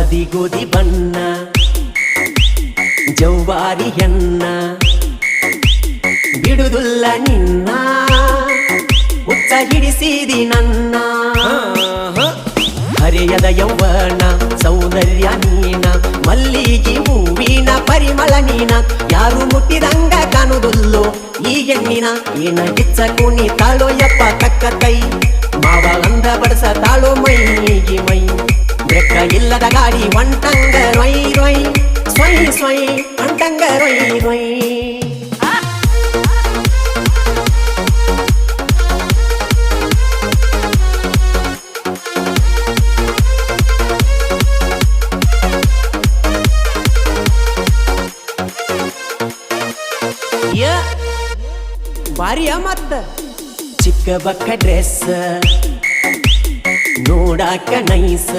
అది గోది బన్న జౌవారి అన్న ಬಿಡುದುಲ್ಲ ನಿನ್ನ ಉಚ್ಚ ಹಿಡಿಸಿದಿ ನನ್ನ ಹರೆಯದ ಯೌವನ ಸೌಂದರ್ಯ ನೀನ ಮಲ್ಲಿಗೆ ಹೂವಿನ ಪರಿಮಳ ನೀನ ಯಾರು ಮುಟ್ಟಿದಂಗ ಕಾಣುದುಲ್ಲೋ ಈ ಹೆಣ್ಣಿನ ಏನ ಕಿಚ್ಚ ಕುಣಿ ತಾಳೋ ಯಪ್ಪ ಕಕ್ಕ ಕೈ ಮಾವ ಅಂದ ಬಡಸ ತಾಳೋ ಮೈ ஆடி வண்டங்க ரொய் ரொய் சொய் சொய் வண்டங்க ரொய் ரொய் ಭಾರಿ ட்ரெஸ் நோடாக்க நைஸ்